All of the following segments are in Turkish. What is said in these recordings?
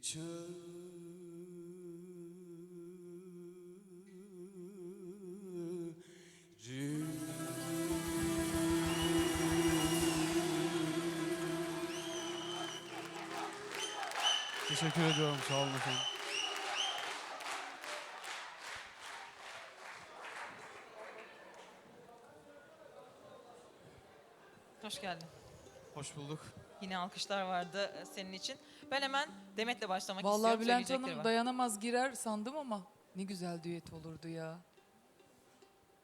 içerim Teşekkür ediyorum. Sağ olun efendim. Hoş geldin. Hoş bulduk. Yine alkışlar vardı e, senin için. Ben hemen Demet'le başlamak Vallahi istiyorum. Bülent Söyleyecekleri Hanım var. dayanamaz girer sandım ama ne güzel düet olurdu ya.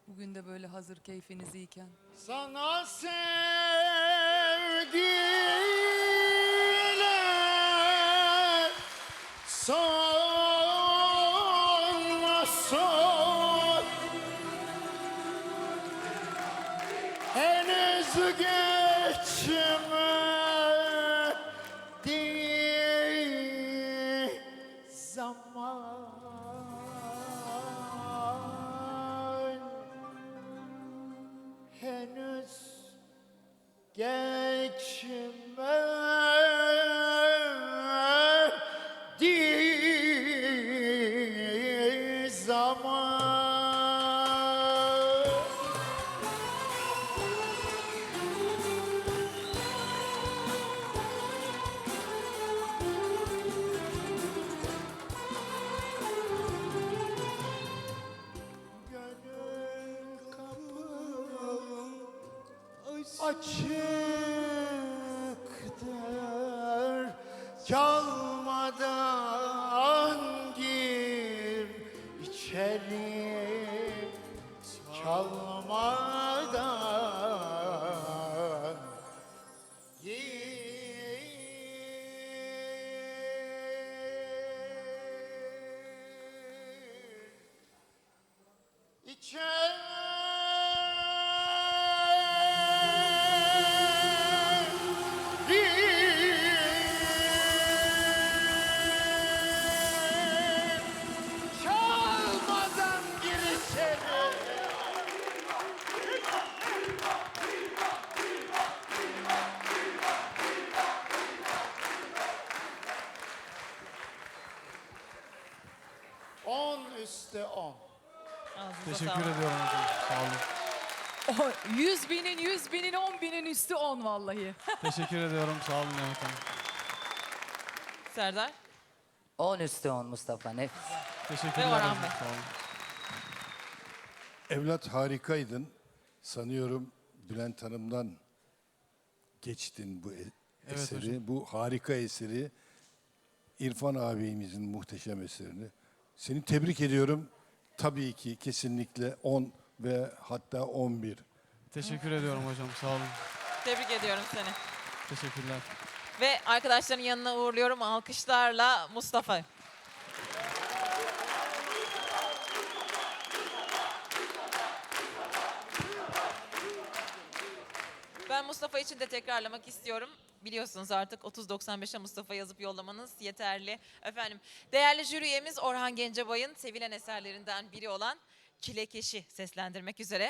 Bugün de böyle hazır keyfiniz iyiken. Sana sevgiler sorma sor Henüz geçmedi zaman Gönül kapım açıktır Çalmadan içeri Çalmadan gir İçeri On. Ağzınıza Teşekkür sağlık. ediyorum hocam. Sağ olun. O, 100 binin, 100 binin, 10 binin üstü 10 vallahi. Teşekkür ediyorum. Sağ olun Mehmet Hanım. Serdar 10 üstü 10 Mustafa nefis. Teşekkürler Orhan hocam. Bey. Sağ olun. Evlat harikaydın. Sanıyorum Bülent Hanım'dan geçtin bu e- Evet eseri. Bu harika eseri. İrfan abimizin muhteşem eserini. Seni tebrik ediyorum. Tabii ki kesinlikle 10 ve hatta 11. Teşekkür ediyorum hocam. Sağ olun. tebrik ediyorum seni. Teşekkürler. Ve arkadaşların yanına uğurluyorum alkışlarla Mustafa. Ben Mustafa için de tekrarlamak istiyorum. Biliyorsunuz artık 3095'e Mustafa yazıp yollamanız yeterli. Efendim, değerli jüri üyemiz Orhan Gencebay'ın sevilen eserlerinden biri olan Çilekeş'i seslendirmek üzere.